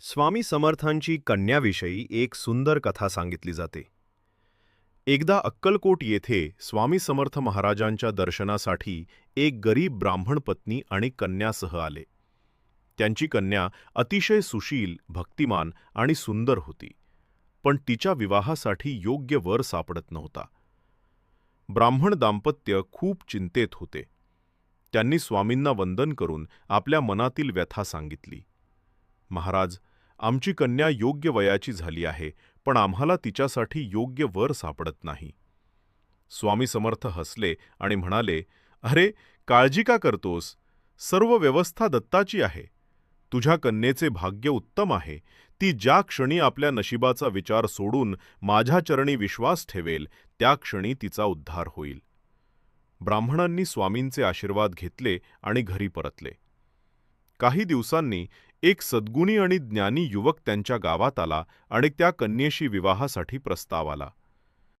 स्वामी समर्थांची कन्याविषयी एक सुंदर कथा सांगितली जाते. एकदा अक्कलकोट येथे स्वामी समर्थ महाराजांच्या दर्शनासाठी एक गरीब ब्राह्मण पत्नी आणि कन्यासह आले. त्यांची कन्या अतिशय सुशील भक्तिमान आणि सुंदर होती. पण तिच्या विवाहासाठी योग्य वर सापडत नव्हता. ब्राह्मण दाम्पत्य खूप चिंतेत होते. त्यांनी स्वामींना वंदन करून आपल्या मनातील व्यथा सांगितली. महाराज आमची कन्या योग्य वयाची झाली आहे पण आम्हाला तिच्यासाठी योग्य वर सापडत नाही. स्वामी समर्थ हसले आणि म्हणाले अरे काळजी का करतोस? सर्व व्यवस्था दत्ताची आहे. तुझ्या कन्येचे भाग्य उत्तम आहे. ती ज्या क्षणी आपल्या नशिबाचा विचार सोडून माझ्या चरणी विश्वास ठेवेल त्या क्षणी तिचा उद्धार होईल. ब्राह्मणांनी स्वामींचे आशीर्वाद घेतले आणि घरी परतले. काही दिवसांनी एक सद्गुणी आणि ज्ञानी युवक त्यांच्या गावात आला आणि त्या कन्येशी विवाहासाठी प्रस्ताव आला.